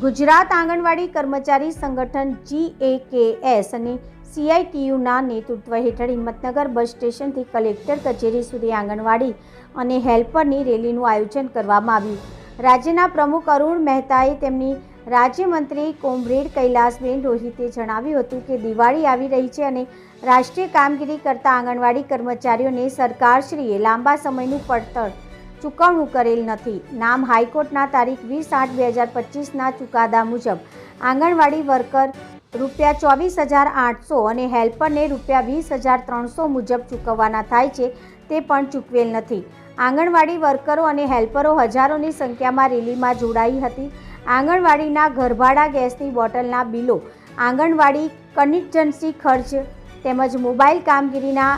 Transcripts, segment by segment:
ગુજરાત આંગણવાડી કર્મચારી સંગઠન જીએકેએસ અને સીઆઈટીયુના નેતૃત્વ હેઠળ હિંમતનગર બસ સ્ટેશનથી કલેક્ટર કચેરી સુધી આંગણવાડી અને હેલ્પરની રેલીનું આયોજન કરવામાં આવ્યું. રાજ્યના પ્રમુખ અરુણ મહેતાએ તેમની રાજ્યમંત્રી કોમરેડ કૈલાસબેન રોહિતે જણાવ્યું હતું કે દિવાળી આવી રહી છે અને રાષ્ટ્રીય કામગીરી કરતા આંગણવાડી કર્મચારીઓને સરકારશ્રીએ લાંબા સમયનું પડતર ચૂકવણું કરેલ નથી. નામ હાઈકોર્ટના તારીખ વીસ આઠ બે હજાર પચીસના ચુકાદા મુજબ આંગણવાડી વર્કર રૂપિયા ચોવીસ હજાર આઠસો અને હેલ્પરને રૂપિયા વીસ હજાર ત્રણસો મુજબ ચૂકવવાના થાય છે તે પણ ચૂકવેલ નથી. આંગણવાડી વર્કરો અને હેલ્પરો હજારોની સંખ્યામાં રેલીમાં જોડાઈ હતી. આંગણવાડીના ઘરભાડા ગેસની બોટલના બિલો, આંગણવાડી કન્ટિન્જન્સી ખર્ચ તેમજ મોબાઈલ કામગીરીના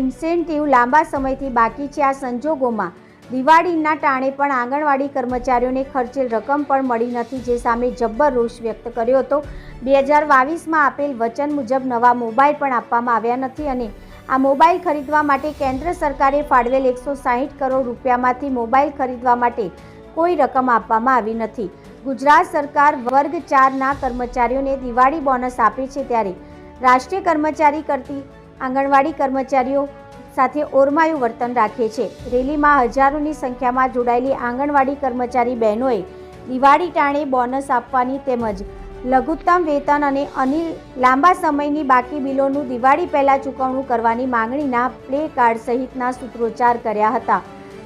ઇન્સેન્ટિવ લાંબા સમયથી બાકી છે આ સંજોગોમાં દિવાળીના ટાણે પણ આંગણવાડી કર્મચારીઓને ખર્ચેલ રકમ પણ મળી નથી, જે સામે જબ્બર રોષ વ્યક્ત કર્યો હતો. બે હજાર બાવીસમાં આપેલ વચન મુજબ નવા મોબાઈલ પણ આપવામાં આવ્યા નથી અને આ મોબાઈલ ખરીદવા માટે કેન્દ્ર સરકારે ફાળવેલ એકસો સાહીઠ કરોડ રૂપિયામાંથી મોબાઈલ ખરીદવા માટે કોઈ રકમ આપવામાં આવી નથી. ગુજરાત સરકાર વર્ગ ચારના કર્મચારીઓને દિવાળી બોનસ આપે છે ત્યારે રાષ્ટ્રીય કર્મચારી કરતી આંગણવાડી કર્મચારીઓ સાથે ઓરમાયું વર્તન રાખે છે. રેલીમાં હજારોની સંખ્યામાં જોડાયેલી આંગણવાડી કર્મચારી બહેનોએ દિવાળી ટાણે બોનસ આપવાની તેમજ લઘુત્તમ વેતન અને અનિલ લાંબા સમયની બાકી બિલોનું દિવાળી પહેલાં ચૂકવણું કરવાની માંગણીના પ્લે કાર્ડ સહિતના સૂત્રોચ્ચાર કર્યા હતા.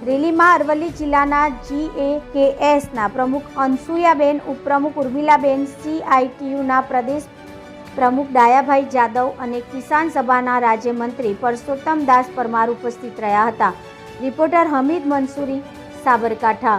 રેલીમાં અરવલ્લી જિલ્લાના જીએકેએસના પ્રમુખ અનસુયાબેન ઉપપ્રમુખ ઉર્મિલાબેન સીઆઈટીયુના પ્રદેશ પ્રમુખ ડાયાભાઈ જાદવ અને કિસાન સભાના રાજ્યમંત્રી પરસોત્તમ દાસ પરમાર ઉપસ્થિત રહ્યા હતા. રિપોર્ટર હમીદ મંસૂરી, સાબરકાંઠા.